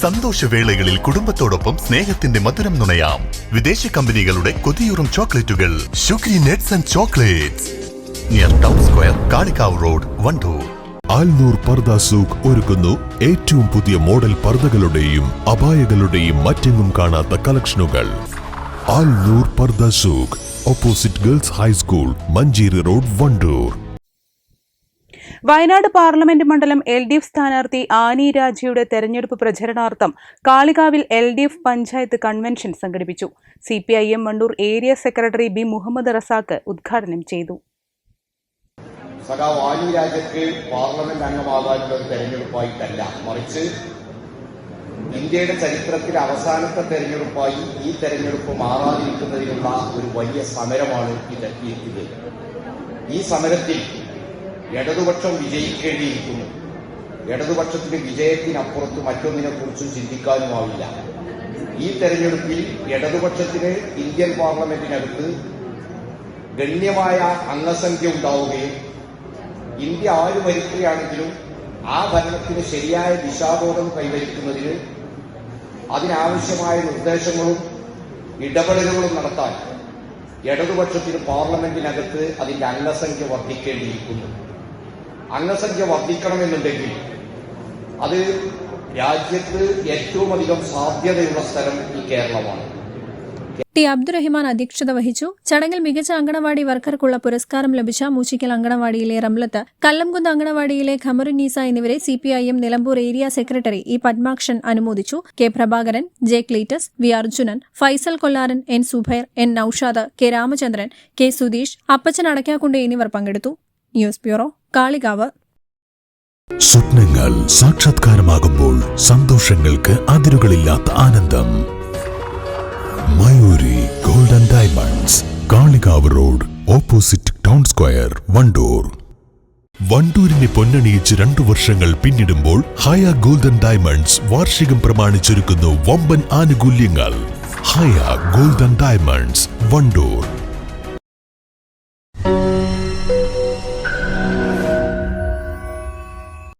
സന്തോഷവേളകളിൽ കുടുംബത്തോടൊപ്പം സ്നേഹത്തിന്റെ മധുരം നുണയാം. വിദേശ കമ്പനികളുടെ കൊതിയൂറും ചോക്ലേറ്റുകൾ. ഷുഗ്രി nets and chocolates. Near town square Kalikavu road Wandoor. Alnoor Pardha Souq ഒരുക്കുന്നു ഏറ്റവും പുതിയ മോഡൽ പർദകളുടെയും അപായകളുടെയും മറ്റെങ്ങും കാണാത്ത കളക്ഷനുകൾ. Alnoor Pardha Souq opposite girls high school Manjeri road Wandoor. Wayanad parliament മണ്ഡലം എൽ ഡി എഫ് സ്ഥാനാർത്ഥി ആനി രാജയുടെ തെരഞ്ഞെടുപ്പ് പ്രചരണാർത്ഥം കാളികാവിൽ L D F panchayat convention സംഘടിപ്പിച്ചു. C P I M Wandoor area secretary B Muhammad Razak ഉദ്ഘാടനം ചെയ്തു. സഖാവ് രാജയ്ക്ക് പാർലമെന്റ് അംഗമാകാനുള്ള ഒരു മറിച്ച് ഇന്ത്യയുടെ ചരിത്രത്തിലെ അവസാനത്തെ തെരഞ്ഞെടുപ്പായി ഈ തെരഞ്ഞെടുപ്പ് മാറാതിരിക്കുന്നതിനുള്ള ഒരു വലിയ സമരമാണ് ഇത് ഈ സമരത്തിൽ ഇടതുപക്ഷം വിജയിക്കേണ്ടിയിരിക്കുന്നു. ഇടതുപക്ഷത്തിന് വിജയത്തിനപ്പുറത്ത് മറ്റൊന്നിനെക്കുറിച്ചും ചിന്തിക്കാനുമാവില്ല. ഈ തെരഞ്ഞെടുപ്പിൽ ഇടതുപക്ഷത്തിന് ഇന്ത്യൻ പാർലമെന്റിനകത്ത് ഗണ്യമായ അംഗസംഖ്യ ഉണ്ടാവുകയും ഇന്ത്യ ആര് ഭരിക്കുകയാണെങ്കിലും ആ ഭരണത്തിന് ശരിയായ ദിശാബോധം കൈവരിക്കുന്നതിന് അതിനാവശ്യമായ നിർദ്ദേശങ്ങളും ഇടപെടലുകളും നടത്താൻ ഇടതുപക്ഷത്തിന് പാർലമെന്റിനകത്ത് അതിന്റെ അംഗസംഖ്യ വർദ്ധിക്കേണ്ടിയിരിക്കുന്നു. അംഗസംഖ്യ വർദ്ധിക്കണമെന്നുണ്ടെങ്കിൽ അത് രാജ്യത്ത് ഏറ്റവും അധികം സാധ്യതയുള്ള സ്ഥലം ഈ കേരളമാണ്. ടി. അബ്ദുറഹിമാൻ അധ്യക്ഷത വഹിച്ചു. ചടങ്ങിൽ മികച്ച അങ്കണവാടി വർക്കർക്കുള്ള പുരസ്കാരം ലഭിച്ച മൂച്ചിക്കൽ അങ്കണവാടിയിലെ റംലത്ത് കല്ലംകുന്ന് അങ്കണവാടിയിലെ ഖമറുന്നീസ എന്നിവരെ CPIM Nilambur area secretary E. Padmakshan അനുമോദിച്ചു. K. Prabhakaran J. Cletus V. Arjunan Faisal Kollaran N. Subair N. Noushad K. Ramachandran K. Sudheesh Appachan Adakkakundu എന്നിവർ പങ്കെടുത്തു. News bureau Kalikavu. സ്വപ്നങ്ങൾ സാക്ഷാത്കാരമാകുമ്പോൾ സന്തോഷങ്ങൾക്ക് അതിരുകളില്ലാത്ത ആനന്ദം. Mayuri golden diamonds Kalikavu road opposite town square Wandoor. വണ്ടൂരിനെ പൊന്നണിയിച്ച് രണ്ടു വർഷങ്ങൾ പിന്നിടുമ്പോൾ ഹയ ഗോൾഡൻ ഡയമണ്ട്സ് വാർഷികം പ്രമാണിച്ചൊരുക്കുന്നു വമ്പൻ ആനുകൂല്യങ്ങൾ. Haya golden diamonds Wandoor.